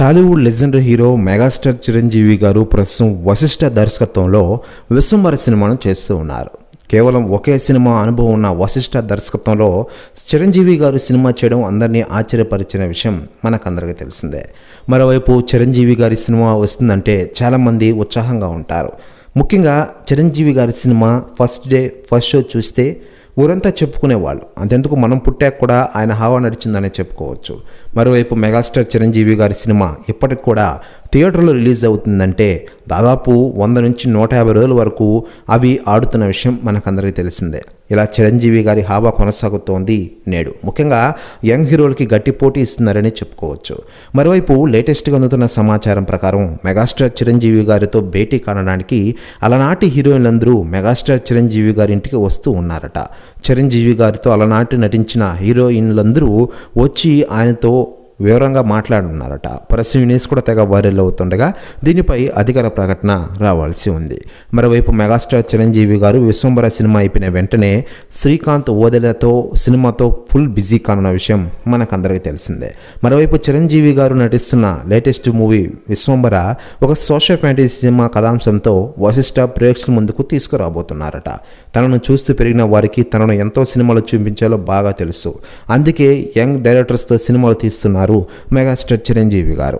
Tollywood legendary hero megastar Chiranjeevi garu ప్రస్తుతం వశిష్ఠ దర్శకత్వంలో విశ్వంబర సినిమాను చేస్తూ ఉన్నారు. కేవలం ఒకే సినిమా అనుభవం ఉన్న వశిష్ఠ దర్శకత్వంలో చిరంజీవి గారు సినిమా చేయడం అందరినీ ఆశ్చర్యపరిచిన విషయం మనకందరికీ తెలిసిందే. మరోవైపు చిరంజీవి గారి సినిమా వస్తుందంటే చాలామంది ఉత్సాహంగా ఉంటారు. ముఖ్యంగా చిరంజీవి గారి cinema first day first show చూస్తే ఊరంతా చెప్పుకునేవాళ్ళు. అంతెందుకు మనం పుట్టాక కూడా ఆయన హావా నడిచిందనే చెప్పుకోవచ్చు. మరోవైపు మెగాస్టార్ చిరంజీవి గారి సినిమా ఇప్పటికి కూడా థియేటర్లో రిలీజ్ అవుతుందంటే దాదాపు వంద నుంచి నూట యాభై రోజుల వరకు అవి ఆడుతున్న విషయం మనకందరికీ తెలిసిందే. ఇలా చిరంజీవి గారి హావా కొనసాగుతోంది నేడు. ముఖ్యంగా యంగ్ హీరోలకి గట్టి పోటీ ఇస్తున్నారని చెప్పుకోవచ్చు. మరోవైపు లేటెస్ట్గా అందుతున్న సమాచారం ప్రకారం మెగాస్టార్ చిరంజీవి గారితో భేటీ కానడానికి అలనాటి హీరోయిన్లందరూ మెగాస్టార్ చిరంజీవి గారి ఇంటికి వస్తూ ఉన్నారట. చిరంజీవి గారితో అలనాటి నటించిన హీరోయిన్లందరూ వచ్చి ఆయనతో వివరంగా మాట్లాడున్నారట. ప్రెస్ న్యూస్ కూడా తెగ వైరల్ అవుతుండగా దీనిపై అధికార ప్రకటన రావాల్సి ఉంది. మరోవైపు మెగాస్టార్ చిరంజీవి గారు విశ్వంబర సినిమా అయిపోయిన వెంటనే శ్రీకాంత్ ఓదెలతో సినిమాతో ఫుల్ బిజీ కానున్న విషయం మనకందరికీ తెలిసిందే. మరోవైపు చిరంజీవి గారు నటిస్తున్న లేటెస్ట్ మూవీ విశ్వంబర ఒక సోషల్ ఫ్యాంటసీ సినిమా కథాంశంతో వశిష్ఠ ప్రేక్షకుల ముందుకు తీసుకురాబోతున్నారట. తనను చూస్తూ పెరిగిన వారికి తనను ఎంతో సినిమాలు చూపించాలో బాగా తెలుసు. అందుకే యంగ్ డైరెక్టర్స్తో సినిమాలు తీస్తున్నారు. మెగాస్టార్ చిరంజీవి గారు.